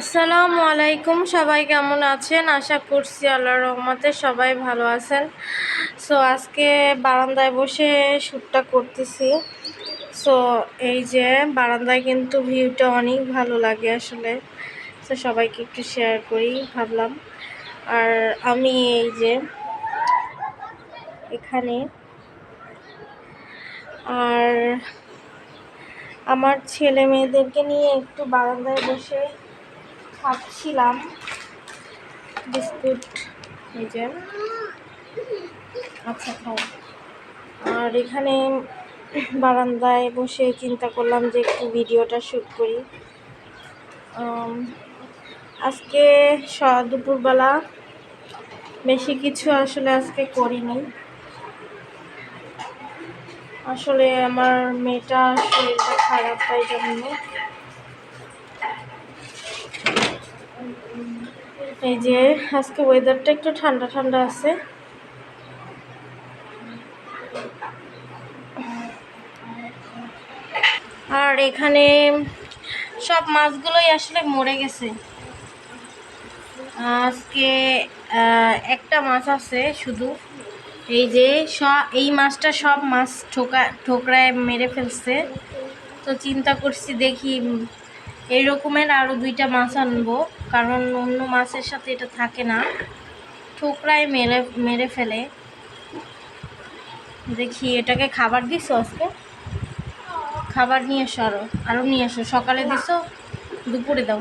আসসালামু আলাইকুম, সবাই কেমন আছেন? আশা করছি আল্লাহ রহমতে সবাই ভালো আছেন। সো আজকে বারান্দায় বসে শ্যুটটা করতেছি। সো এই যে বারান্দায় কিন্তু ভিউটা অনেক ভালো লাগে আসলে। সো সবাইকে একটু শেয়ার করি, ভাবলাম। আর আমি এই যে এখানে। আর আমার ছেলে মেয়েদেরকে নিয়ে একটু বারান্দায় বসে খাচ্ছিলাম। বিস্কুট, এই যে। আচ্ছা খাও। আর এখানে বারান্দায় বসে চিন্তা করলাম যে একটু ভিডিওটা শ্যুট করি। আজকে দুপুরবেলা বেশি কিছু আসলে আজকে করিনি। আসলে আমার মেয়েটা শরীরটা খারাপ, তাই জন্য এই যে, আজকে ওয়েদারটা একটু ঠান্ডা ঠান্ডা আছে। আর এখানে সব মাছগুলোই আসলে মরে গেছে। আজকে একটা মাছ আছে শুধু। এই যে সব এই মাছটা সব মাছ ঠোকা, ঠোকরায় মেরে ফেলছে। তো চিন্তা করছি দেখি এই রকমের আরও দুইটা মাছ আনব, কারণ অন্য মাছের সাথে এটা থাকে না। ঠোকরায় মেরে মেরে ফেলে। দেখি, এটাকে খাবার দিছো আজকে? খাবার নিয়ে এসো আরও আরও নিয়ে এসো। সকালে দিছো, দুপুরে দাও।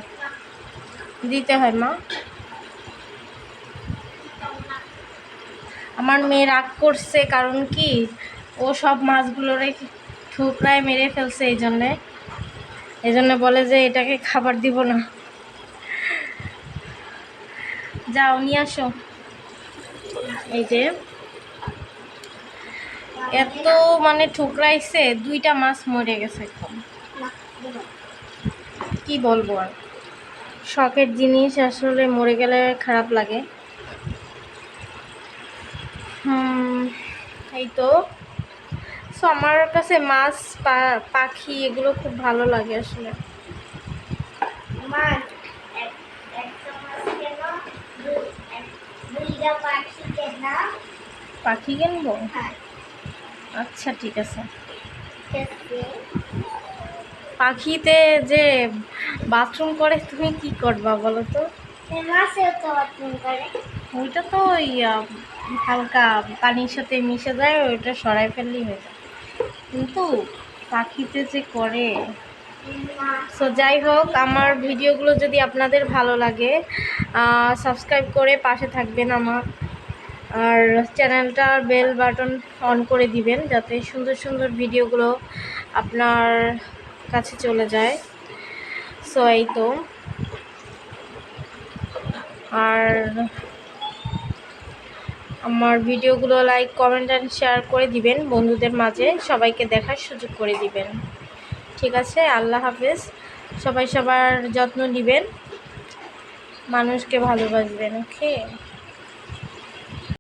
দিতে হয়, মা। আমার মেয়ে রাগ করছে, কারণ কি? ও সব মাছগুলোরে ঠোকরায় মেরে ফেলছে, এই জন্যে। এই জন্য বলে যে এটাকে খাবার দিব না। যাও, নিয়ে আসো। এই যে, এত মানে ঠুকরাইছে, দুইটা মাছ মরে গেছে একদম কি বলব আর? শখের জিনিস, আসলে মরে গেলে খারাপ লাগে। হুম, এই তো। সো আমার কাছে মাছ পাখি এগুলো খুব ভালো লাগে আসলে। পাখি কিনবো? হ্যাঁ। আচ্ছা ঠিক আছে। পাখিতে যে বাথরুম করে তুমি কি করবা বলো তো? ওইটা তো ওই হালকা পানির সাথে মিশে যায় ওইটা সরাই ফেললেই হয়ে যায়। কিন্তু পাখিতে যে করে। সো যাই হোক, আমার ভিডিওগুলো যদি আপনাদের ভালো লাগে সাবস্ক্রাইব করে পাশে থাকবেন আমার। আর চ্যানেলটার বেল বাটন অন করে দিবেন, যাতে সুন্দর সুন্দর ভিডিওগুলো আপনার কাছে চলে যায়। সো এই তো। আর আমার ভিডিওগুলো লাইক কমেন্ট অ্যান্ড শেয়ার করে দিবেন। বন্ধুদের মাঝে সবাইকে দেখার সুযোগ করে দিবেন। ঠিক আছে? আল্লাহ হাফেজ। সবাই সবার যত্ন নেবেন। মানুষকে ভালোবাসবেন ওকে